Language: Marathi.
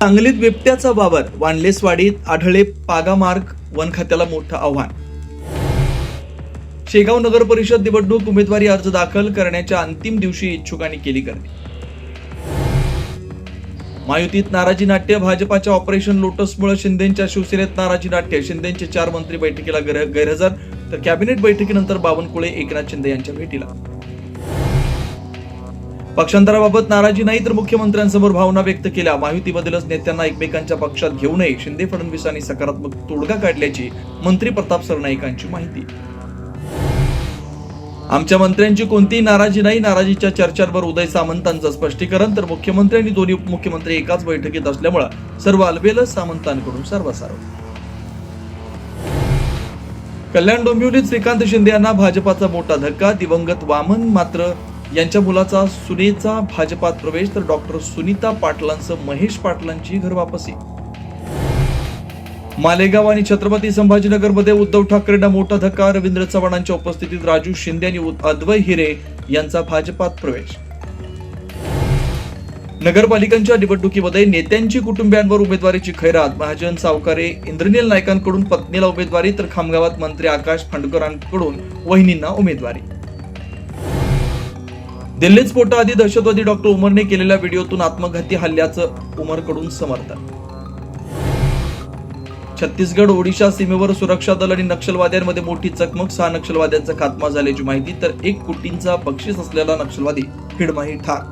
सांगलीत बिबट्याचा वावर वानलेसवाडीत आढळे पागामार्ग वन खात्याला मोठं आव्हान. शेगाव नगर परिषद निवडणूक उमेदवारी अर्ज दाखल करण्याच्या अंतिम दिवशी इच्छुकांनी केली गर्दी. मायुतीत नाराजी नाट्य भाजपाच्या ऑपरेशन लोटसमुळे शिंदेच्या शिवसेनेत नाराजी नाट्य शिंदेचे चार मंत्री बैठकीला गैरहजर तर कॅबिनेट बैठकीनंतर बावनकुळे एकनाथ शिंदे यांच्या भेटीला. पक्षांतराबाबत नाराजी नाही तर मुख्यमंत्र्यांसमोर भावना व्यक्त केल्या. माहितीबद्दलच नेत्यांना एकमेकांच्या पक्षात घेऊ नये शिंदे फडणवीसांनी सकारात्मक तोडगा काढल्याची मंत्री प्रताप सरनाईकांची माहिती. आमच्या मंत्र्यांची कोणतीही नाराजी नाही. नाराजीच्या चर्चांवर उदय सामंतांचं स्पष्टीकरण. तर मुख्यमंत्री आणि दोन्ही उपमुख्यमंत्री एकाच बैठकीत असल्यामुळे सर्व अलबेल सामंतांकडून सर्वसारव कल्याण डोंबिवलीत श्रीकांत शिंदे यांना भाजपाचा मोठा धक्का. दिवंगत वामन मात्र यांच्या मुलाचा सुनेचा भाजपात प्रवेश तर डॉक्टर सुनीता पाटलांचं महेश पाटलांची घर वापसी. मालेगाव आणि छत्रपती संभाजीनगरमध्ये उद्धव ठाकरेंना मोठा धक्का रवींद्र चव्हाणांच्या उपस्थितीत राजू शिंदे आणि अद्वय हिरे यांचा भाजपात प्रवेश. नगरपालिकांच्या निवडणुकीमध्ये नेत्यांची कुटुंबियांवर उमेदवारीची खैरात महाजन सावकारे इंद्रनील नायकांकडून पत्नीला उमेदवारी तर खामगावात मंत्री आकाश फंडकरांकडून वहिनींना उमेदवारी. दिल्लीत स्फोटाआधी दहशतवादी डॉक्टर उमरने केलेल्या व्हिडिओतून आत्मघाती हल्ल्याचं उमरकडून समर्थन. छत्तीसगड ओडिशा सीमेवर सुरक्षा दल आणि नक्षलवाद्यांमध्ये मोठी चकमक सहा नक्षलवाद्यांचा खात्मा झाल्याची माहिती तर एक कोटींचा बक्षीस असलेला नक्षलवादी हिडमाही ठार.